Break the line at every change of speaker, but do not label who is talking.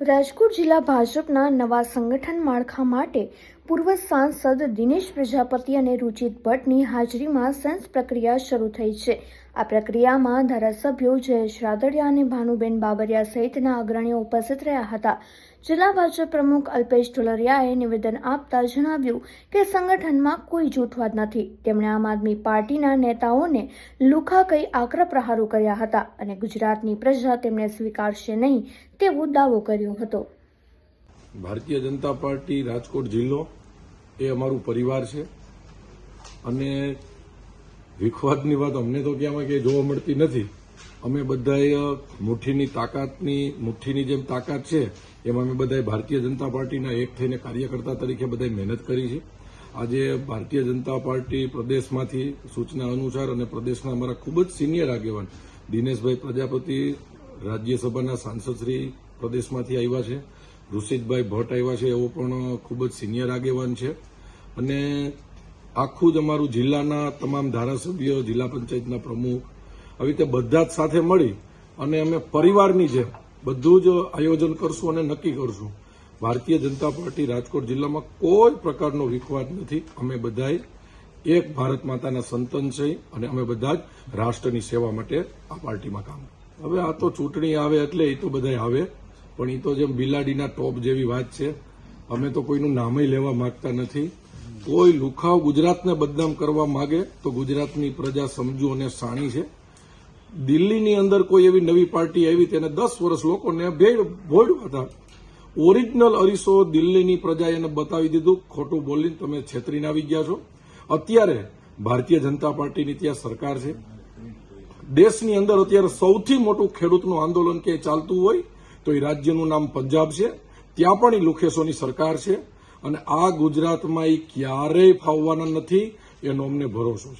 રાજકોટ જિલ્લા ભાજપના નવા સંગઠન માળખા માટે પૂર્વ સાંસદ દિનેશ પ્રજાપતિ અને રુચિત ભટ્ટની હાજરીમાં સેન્સ પ્રક્રિયા શરૂ થઈ છે. આ પ્રક્રિયામાં ધારાસભ્યો જયેશ રાદડિયા અને ભાનુબેન બાબરિયા સહિતના અગ્રણીઓ ઉપસ્થિત રહ્યા હતા. જિલ્લા ભાજપ પ્રમુખ અલ્પેશ ઢોલરિયાએ નિવેદન આપતા જણાવ્યું કે સંગઠનમાં કોઈ જૂઠવાદ નથી. તેમણે આમ આદમી પાર્ટીના નેતાઓને લુખા કહી આકરા પ્રહારો કર્યા હતા અને ગુજરાતની પ્રજા તેમને સ્વીકારશે નહીં તેવો દાવો કર્યો હતો.
ભારતીય જનતા પાર્ટી રાજકોટ જિલ્લો એ અમારું પરિવાર છે. અને વિખવાદની વાત અમને તો ક્યાંમાં કે જોવા મળતી નથી. અમે બધાએ મુઠ્ઠીની તાકાતની, મુઠ્ઠીની જેમ તાકાત છે એમ અમે બધાએ ભારતીય જનતા પાર્ટીના એક થઈને કાર્યકર્તા તરીકે બધાએ મહેનત કરી છે. આજે ભારતીય જનતા પાર્ટી પ્રદેશમાંથી સૂચના અનુસાર અને પ્રદેશના અમારા ખૂબ જ સિનિયર આગેવાન દિનેશભાઈ પ્રજાપતિ રાજ્યસભાના સાંસદશ્રી પ્રદેશમાંથી આવ્યા છે. ઋષિતભાઈ ભટ્ટ આવ્યા છે, એવો પણ ખૂબ જ સિનિયર આગેવાન છે. અને આખું જ અમારું જિલ્લાના તમામ ધારાસભ્યો, જિલ્લા પંચાયતના પ્રમુખ, આવી રીતે બધા જ સાથે મળી અને અમે પરિવારની જેમ બધું જ આયોજન કરશું અને નક્કી કરશું. ભારતીય જનતા પાર્ટી રાજકોટ જિલ્લામાં કોઈ પ્રકારનો વિખવાદ નથી. અમે બધાએ એક ભારત માતાના સંતન છે અને અમે બધા જ રાષ્ટ્રની સેવા માટે આ પાર્ટીમાં કામ. હવે આ તો ચૂંટણી આવે એટલે એ તો બધા આવે. પણ એ તો જેમ બિલાડીના ટોપ જેવી વાત છે. અમે તો કોઈનું નામય લેવા માંગતા નથી. કોઈ લુખાવ ગુજરાતને બદનામ કરવા માંગે તો ગુજરાતની પ્રજા સમજુ અને સાણી છે. દિલ્હીની અંદર કોઈ એવી નવી પાર્ટી આવી તેને દસ વર્ષ લોકોને ભેળ ભોળ્યા હતા. ઓરિજિનલ અરીસો દિલ્હીની પ્રજાએ એને બતાવી દીધું. ખોટું બોલીને તમે છેતરીને આવી ગયા છો. અત્યારે ભારતીય જનતા પાર્ટીની ત્યાં સરકાર છે. દેશની અંદર અત્યારે સૌથી મોટું ખેડૂતનું આંદોલન કે ચાલતું હોય તો એ રાજ્યનું નામ પંજાબ છે. ત્યાં પણ એ લુખેસોની સરકાર છે. અને આ ગુજરાતમાં એ ક્યારેય ફાવવાના નથી. એનો અમને ભરોસો છે.